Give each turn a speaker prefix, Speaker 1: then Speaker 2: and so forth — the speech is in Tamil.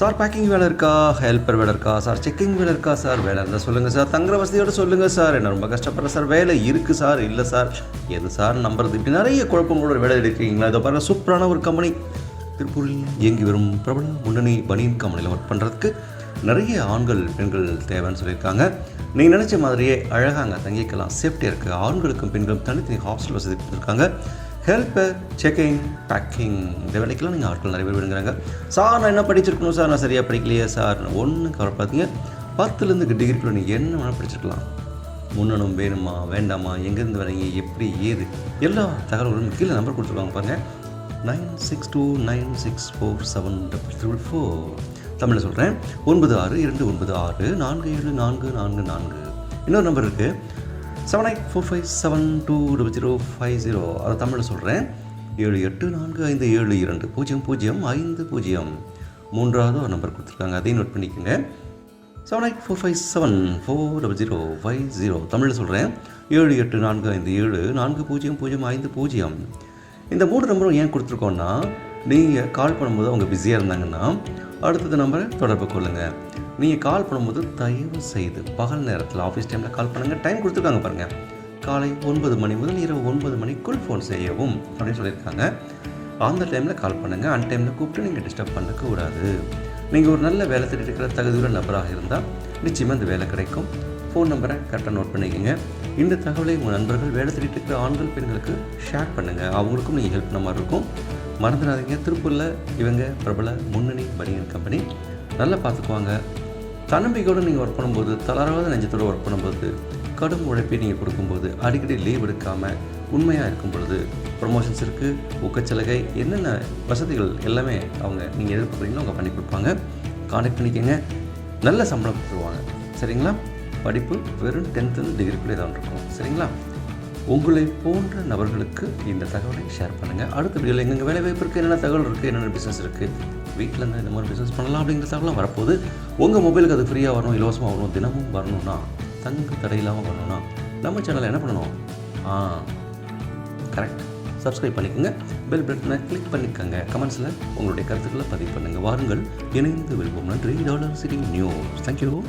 Speaker 1: சார் பேக்கிங் வேலை இருக்கா? ஹெல்ப்பர் வேலை இருக்கா? சார் செக்கிங் வேலை இருக்கா? சார் வேலை இருந்தால் சொல்லுங்கள் சார். தங்குற வசதியோடு சொல்லுங்கள் சார். என்ன ரொம்ப கஷ்டப்படுறேன் சார்? வேலை இருக்குது சார். இல்லை சார். எது சார் நம்புறது? இப்படி நிறைய குழப்பங்களோட வேலை எடுக்கிறீங்களா? இதை பாருங்கள் சூப்பரான ஒரு கம்பெனி திருப்பூரில் இயங்கி வரும் பிரபல முன்னணி பனியன் கம்பெனியில் ஒர்க் பண்ணுறதுக்கு நிறைய ஆண்கள் பெண்கள் தேவைன்னு சொல்லியிருக்காங்க. நீங்கள் நினச்ச மாதிரியே அழகாங்க தங்கிக்கலாம். சேஃப்டியாக இருக்குது ஆண்களுக்கும் பெண்களும் தனித்தனி ஹாஸ்டல் வசதி கொடுத்துருக்காங்க. ஹெல்ப்பர் செக்கிங் பேக்கிங் இந்த வேலைக்கெல்லாம் நீங்கள் ஆட்கள் நிறைய பேர் விடுங்கிறாங்க. சார் நான் என்ன படிச்சிருக்கணும்? சார் நான் சரியாக படிக்கலையே சார். ஒன்றும் கவலைப்படாதீங்க பத்துலேருந்து டிகிரிக்குள்ளே நீங்கள் என்ன வேணால் படிச்சிருக்கலாம். முன்னணும் வேணுமா வேண்டாமா எங்கேருந்து வரீங்க எப்படி ஏது? எல்லா தகவல்களும் கீழே நம்பர் கொடுத்துருவாங்க பாருங்கள் nine six two nine six four seven double triple four. தமிழில் சொல்கிறேன் ஒன்பது ஆறு இரண்டு ஒன்பது ஆறு நான்கு ஏழு நான்கு நான்கு நான்கு. இன்னொரு நம்பர் இருக்குது seven eight four five seven two double zero five zero அதை தமிழில் சொல்கிறேன் ஏழு எட்டு நான்கு ஐந்து ஏழு இரண்டு. பூஜ்ஜியம் பூஜ்ஜியம் ஐந்து பூஜ்ஜியம். மூன்றாவது ஒரு நம்பர் கொடுத்துருக்காங்க. அதையும் நோட் பண்ணிக்கோங்க. Seven eight four five seven four double zero five zero தமிழில் சொல்கிறேன் ஏழு எட்டு நான்கு ஐந்து ஏழு நான்கு பூஜ்ஜியம் பூஜ்ஜியம் ஐந்து பூஜ்ஜியம். இந்த மூணு நம்பரும் ஏன் கொடுத்துருக்கோன்னா நீங்கள் கால் பண்ணும்போது அவங்க பிஸியாக இருந்தாங்கன்னா அடுத்தது நம்பரை தொடர்பு கொள்ளுங்கள் நீங்கள் கால் பண்ணும்போது தயவு செய்து பகல் நேரத்தில் ஆஃபீஸ் டைமில் கால் பண்ணுங்கள் டைம் கொடுத்துருக்காங்க பாருங்கள் காலை ஒன்பது மணி முதல் இரவு ஒன்பது மணிக்குள் ஃபோன் செய்யவும் அப்படின்னு சொல்லியிருக்காங்க. அந்த டைமில் கால் பண்ணுங்கள் அந்த டைமில் கூப்பிட்டு நீங்கள் டிஸ்டர்ப் பண்ணக்கூடாது நீங்கள் ஒரு நல்ல வேலை தேடிட்டு இருக்கிற தகுதியுள்ள நபராக இருந்தால் நிச்சயமாக இந்த வேலை கிடைக்கும். ஃபோன் நம்பரை கரெக்டாக நோட் பண்ணிக்கோங்க. இந்த தகவலை உங்கள் நண்பர்கள் வேலை தேடிட்டு இருக்கிற ஆண்கள் பெண்களுக்கு ஷேர் பண்ணுங்கள் அவங்களுக்கும் நீங்கள் ஹெல்ப் பண்ண மாதிரி இருக்கும். மறந்துடாதீங்க. திருப்பூரில் இவங்க பிரபல முன்னணி பனியன் கம்பெனி நல்லா பார்த்துக்குவாங்க. தன்னம்பிக்கையோடு நீங்கள் ஒர்க் பண்ணும்போது தளராத நெஞ்சத்தோடு ஒர்க் பண்ணும்போது கடும் உழைப்பை நீங்கள் கொடுக்கும்போது அடிக்கடி லீவ் எடுக்காமல் உண்மையாக இருக்கும் பொழுது ப்ரொமோஷன்ஸ் இருக்குது ஊக்கச்சலுகை என்னென்ன வசதிகள் எல்லாமே அவங்க நீங்கள் எதிர்பார்க்குறீங்களோ அவங்க பண்ணி கொடுப்பாங்க. காண்டாக்ட் பண்ணிக்கோங்க. நல்ல சம்பளம் கொடுத்துருவாங்க. சரிங்களா? படிப்பு வெறும் டென்த்து டிகிரிக்குள்ளே தான் இருக்கும். சரிங்களா? உங்களை போன்ற நபர்களுக்கு இந்த தகவலை ஷேர் பண்ணுங்கள் அடுத்த வீடியோவில் எங்கெங்கே வேலை வாய்ப்பு இருக்குது என்னென்ன தகவல் இருக்குது என்னென்ன பிஸ்னஸ் இருக்குது வீட்டில் இருந்து இந்த மாதிரி பிஸ்னஸ் பண்ணலாம் அப்படிங்கிற தகவலாம் வரப்போது உங்கள் மொபைலுக்கு அது ஃப்ரீயாக வரணும் இலவசமாக வரணும் தினமும் வரணும்னா தங்கு தடை இல்லாமல் வரணும்னா நம்ம சேனலில் என்ன பண்ணணும்? ஆ கரெக்ட் சப்ஸ்கிரைப் பண்ணிக்கோங்க. பெல் பட்டனை கிளிக் பண்ணிக்கோங்க. கமெண்ட்ஸில் உங்களுடைய கருத்துக்களை பதிவு பண்ணுங்கள் வாருங்கள். இணைந்து வெல்வோம் நன்றி. Dollar city news thank you